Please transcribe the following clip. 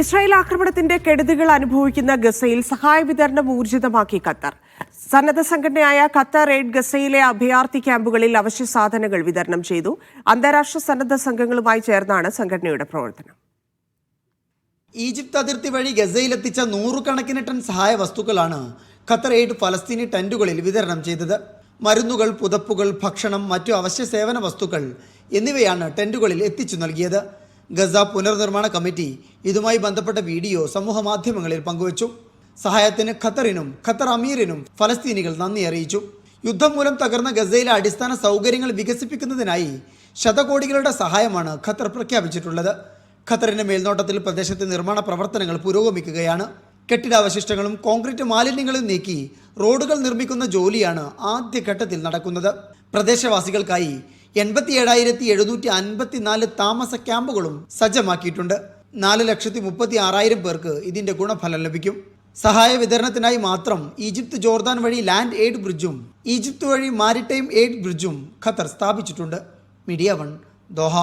Israel ആക്രമണത്തിന്റെ കെടുതികൾ അനുഭവിക്കുന്ന ഗസയിൽ സഹായ വിതരണം ഊർജിതമാക്കി ഖത്തർ. സന്നദ്ധ സംഘടനയായ ഖത്തർ എയ്ഡ് ഗസയിലെ അഭയാർത്ഥി ക്യാമ്പുകളിൽ അവശ്യ സാധനങ്ങൾ വിതരണം ചെയ്തു. അന്താരാഷ്ട്ര സന്നദ്ധ സംഘങ്ങളുമായി ചേർന്നാണ് സംഘടനയുടെ പ്രവർത്തനം. ഈജിപ്ത് അതിർത്തി വഴി ഗസയിലെത്തിച്ച നൂറുകണക്കിന് ടൺ സഹായ വസ്തുക്കളാണ് ഖത്തർ എയ്ഡ് ഫലസ്തീനി ടെന്റുകളിൽ വിതരണം ചെയ്തത്. മരുന്നുകൾ പുതപ്പുകൾ ഭക്ഷണം മറ്റു അവശ്യ സേവന വസ്തുക്കൾ എന്നിവയാണ് ടെന്റുകളിൽ എത്തിച്ചു നൽകിയത്. ഗസ പുനർനിർമ്മാണ കമ്മിറ്റി ഇതുമായി ബന്ധപ്പെട്ട വീഡിയോ സമൂഹ മാധ്യമങ്ങളിൽ പങ്കുവച്ചു. സഹായത്തിന് ഖത്തറിനും ഖത്തർ അമീറിനും ഫലസ്തീനികൾ നന്ദി അറിയിച്ചു. യുദ്ധം മൂലം തകർന്ന ഗസയിലെ അടിസ്ഥാന സൗകര്യങ്ങൾ വികസിപ്പിക്കുന്നതിനായി ശതകോടികളുടെ സഹായമാണ് ഖത്തർ പ്രഖ്യാപിച്ചിട്ടുള്ളത്. ഖത്തറിന്റെ മേൽനോട്ടത്തിൽ പ്രദേശത്തെ നിർമ്മാണ പ്രവർത്തനങ്ങൾ പുരോഗമിക്കുകയാണ്. കെട്ടിടാവശിഷ്ടങ്ങളും കോൺക്രീറ്റ് മാലിന്യങ്ങളും നീക്കി റോഡുകൾ നിർമ്മിക്കുന്ന ജോലിയാണ് ആദ്യഘട്ടത്തിൽ നടക്കുന്നത്. പ്രദേശവാസികൾക്കായി എൺപത്തി ഏഴായിരത്തി എഴുന്നൂറ്റി അൻപത്തിനാല് താമസ ക്യാമ്പുകളും സജ്ജമാക്കിയിട്ടുണ്ട്. നാല് ലക്ഷത്തി മുപ്പത്തി ആറായിരം പേർക്ക് ഇതിന്റെ ഗുണഫലം ലഭിക്കും. സഹായ വിതരണത്തിനായി മാത്രം ഈജിപ്ത് ജോർദാൻ വഴി ലാൻഡ് എയ്ഡ് ബ്രിഡ്ജും ഈജിപ്ത് വഴി മാരിടൈം എയ്ഡ് ബ്രിഡ്ജും ഖത്തർ സ്ഥാപിച്ചിട്ടുണ്ട്. Media one Doha.